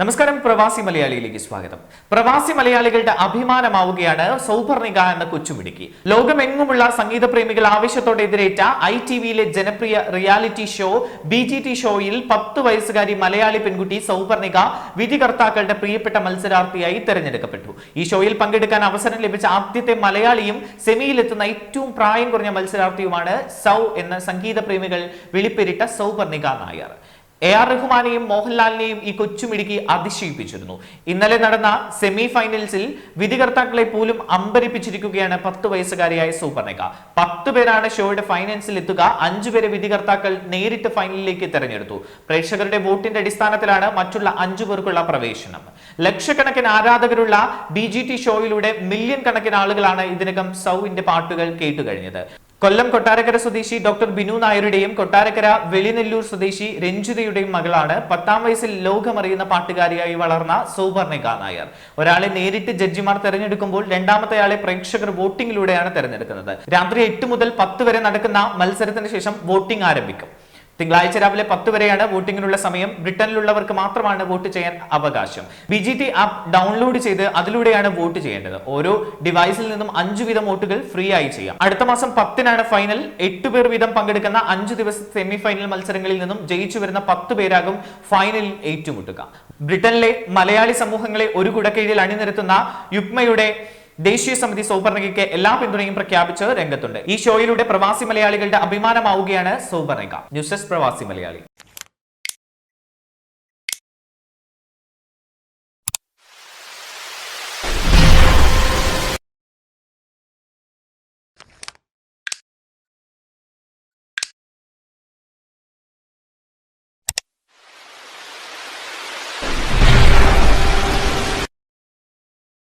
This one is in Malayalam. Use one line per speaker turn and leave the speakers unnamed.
നമസ്കാരം പ്രവാസി മലയാളിയിലേക്ക് സ്വാഗതം. പ്രവാസി മലയാളികളുടെ അഭിമാനമാവുകയാണ് സൗപർണിക എന്ന കൊച്ചുമിടുക്കി. ലോകമെങ്ങുമുള്ള സംഗീത പ്രേമികൾ ആവശ്യത്തോടെ എതിരേറ്റ ഐ ടി വിയിലെ ജനപ്രിയ reality show B G T ഷോയിൽ പത്ത് വയസ്സുകാരി മലയാളി പെൺകുട്ടി സൗപർണിക വിധികർത്താക്കളുടെ പ്രിയപ്പെട്ട മത്സരാർത്ഥിയായി തെരഞ്ഞെടുക്കപ്പെട്ടു. ഈ ഷോയിൽ പങ്കെടുക്കാൻ അവസരം ലഭിച്ച ആദ്യത്തെ മലയാളിയും സെമിയിലെത്തുന്ന ഏറ്റവും പ്രായം കുറഞ്ഞ മത്സരാർത്ഥിയുമാണ് സൗ എന്ന സംഗീത പ്രേമികൾ വിളിപ്പേരിട്ട സൗപർണിക നായർ. എ ആർ റഹ്മാനെയും മോഹൻലാലിനെയും ഈ കൊച്ചുമിടുക്കി അതിശയിപ്പിച്ചിരുന്നു. ഇന്നലെ നടന്ന സെമി ഫൈനൽസിൽ വിധികർത്താക്കളെ പോലും അമ്പരിപ്പിച്ചിരിക്കുകയാണ് പത്ത് വയസ്സുകാരിയായ സൂപ്പർണിക പത്ത് പേരാണ് ഷോയുടെ ഫൈനൽസിൽ എത്തുക. അഞ്ചു പേരെ വിധികർത്താക്കൾ നേരിട്ട് ഫൈനലിലേക്ക് തെരഞ്ഞെടുത്തു. പ്രേക്ഷകരുടെ വോട്ടിന്റെ അടിസ്ഥാനത്തിലാണ് മറ്റുള്ള അഞ്ചു പേർക്കുള്ള പ്രവേശനം. ലക്ഷക്കണക്കിന് ആരാധകരുള്ള ബി ജി ടി ഷോയിലൂടെ മില്യൺ കണക്കിന് ആളുകളാണ് ഇതിനകം സൗവിന്റെ പാട്ടുകൾ കേട്ടുകഴിഞ്ഞത്. കൊല്ലം കൊട്ടാരക്കര സ്വദേശി ഡോക്ടർ ബിനു നായരുടെയും കൊട്ടാരക്കര വെളിനെല്ലൂർ സ്വദേശി രഞ്ജിതയുടെയും മകളാണ് പത്താം വയസ്സിൽ ലോകമറിയുന്ന പാട്ടുകാരിയായി വളർന്ന സൗപർണിക നായർ. ഒരാളെ നേരിട്ട് ജഡ്ജിമാർ തെരഞ്ഞെടുക്കുമ്പോൾ രണ്ടാമത്തെ ആളെ പ്രേക്ഷകർ വോട്ടിംഗിലൂടെയാണ് തെരഞ്ഞെടുക്കുന്നത്. രാത്രി എട്ട് മുതൽ പത്ത് വരെ നടക്കുന്ന മത്സരത്തിന് ശേഷം വോട്ടിംഗ് ആരംഭിക്കും. തിങ്കളാഴ്ച രാവിലെ പത്ത് വരെയാണ് വോട്ടിങ്ങിനുള്ള സമയം. ബ്രിട്ടനിലുള്ളവർക്ക് മാത്രമാണ് വോട്ട് ചെയ്യാൻ അവകാശം. B G T app download ചെയ്ത് അതിലൂടെയാണ് വോട്ട് ചെയ്യേണ്ടത്. ഓരോ ഡിവൈസിൽ നിന്നും അഞ്ചു വീതം വോട്ടുകൾ ഫ്രീ ആയി ചെയ്യാം. അടുത്ത മാസം പത്തിനാണ് ഫൈനൽ. എട്ട് പേർ വീതം പങ്കെടുക്കുന്ന അഞ്ചു ദിവസ സെമി ഫൈനൽ മത്സരങ്ങളിൽ നിന്നും ജയിച്ചു വരുന്ന പത്ത് പേരാകും ഫൈനലിൽ ഏറ്റുമുട്ടുക. ബ്രിട്ടനിലെ മലയാളി സമൂഹങ്ങളെ ഒരു കുടക്കീഴിൽ അണിനിരത്തുന്ന യുഗ്മയുടെ ദേശീയ സമിതി സൗപർണികയ്ക്ക് എല്ലാ പിന്തുണയും പ്രഖ്യാപിച്ച് രംഗത്തുണ്ട്. ഈ ഷോയിലൂടെ പ്രവാസി മലയാളികളുടെ അഭിമാനമാവുകയാണ് സൗപർണിക ന്യൂസ് ഡെസ്ക് പ്രവാസി മലയാളി.